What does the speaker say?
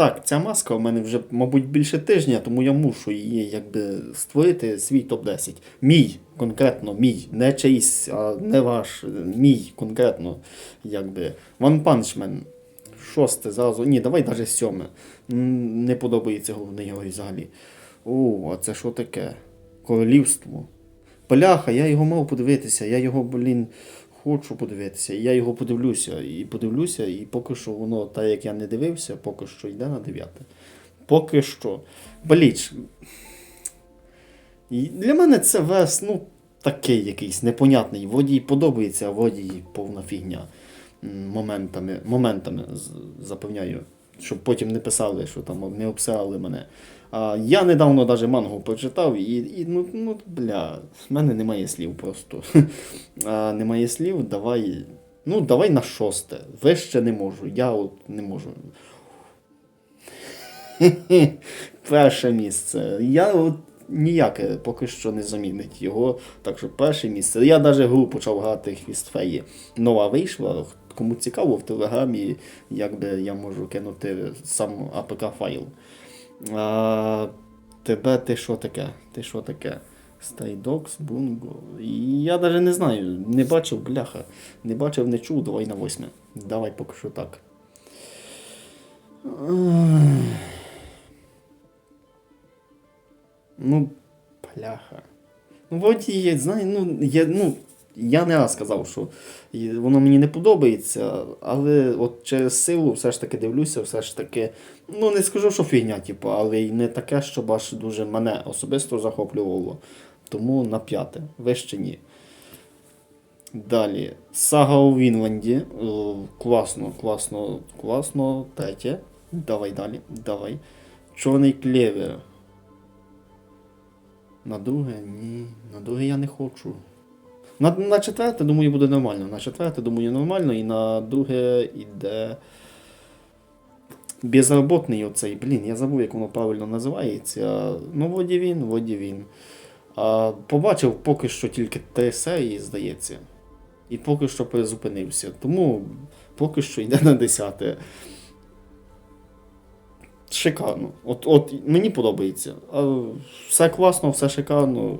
Так, ця маска у мене вже, мабуть, більше тижня, тому я мушу її якби створити свій топ-10. Мій, конкретно мій, не чийсь, а не ваш, мій конкретно. Якби. One Punch Man. Шосте зразу. Ні, давай навіть сьоме. Не подобається головний герой взагалі. О, а це що таке? Королівство. Бляха, я його мав подивитися, я його, блін, хочу подивитися. Я його подивлюся і подивлюся, і поки що воно, так як я не дивився, поки що йде на дев'яте. Поки що. Бліч. І для мене це вес, ну, такий якийсь непонятний. Водій подобається, а водій повна фігня. Моментами, моментами запевняю, щоб потім не писали, що там не обсирали мене. А, я недавно навіть мангу прочитав, і, і ну, ну, бля, в мене немає слів просто. а, немає слів, давай. Ну, давай на шосте. Вище не можу. Я от не можу. Перше місце. Я от ніяке поки що не замінить його. Так що перше місце. Я навіть гру почав грати хвістфеї. Нова вийшла. Кому цікаво, в телеграмі якби я можу кинути сам АПК файл. А, тебе ти що таке? Ти що таке? Стайдокс, Бунго. І Я навіть не знаю, не бачив, бляха. Не бачив, не чув, давай на восьме. Давай поки що так. Ну, бляха. Ну, вроді є, знає, ну, я, ну, я не раз сказав, що воно мені не подобається, але от через силу все ж таки дивлюся, все ж таки. Ну, не скажу, що фігня, типу, але й не таке, щоб аж дуже мене особисто захоплювало. Тому на п'яте, вище ні. Далі. Сага у Вінланді. Класно, класно, класно. Третє. Давай далі, давай. Чорний клевер. На друге, ні. На друге я не хочу. На, на четверте, думаю, буде нормально. На четверте, думаю, нормально. І на друге йде. Безроботний оцей, блін, я забув, як воно правильно називається. Ну, воді він, воді він. А, побачив поки що тільки три серії, здається. І поки що призупинився. Тому поки що йде на десяте. Шикарно. От, от мені подобається. Все класно, все шикарно.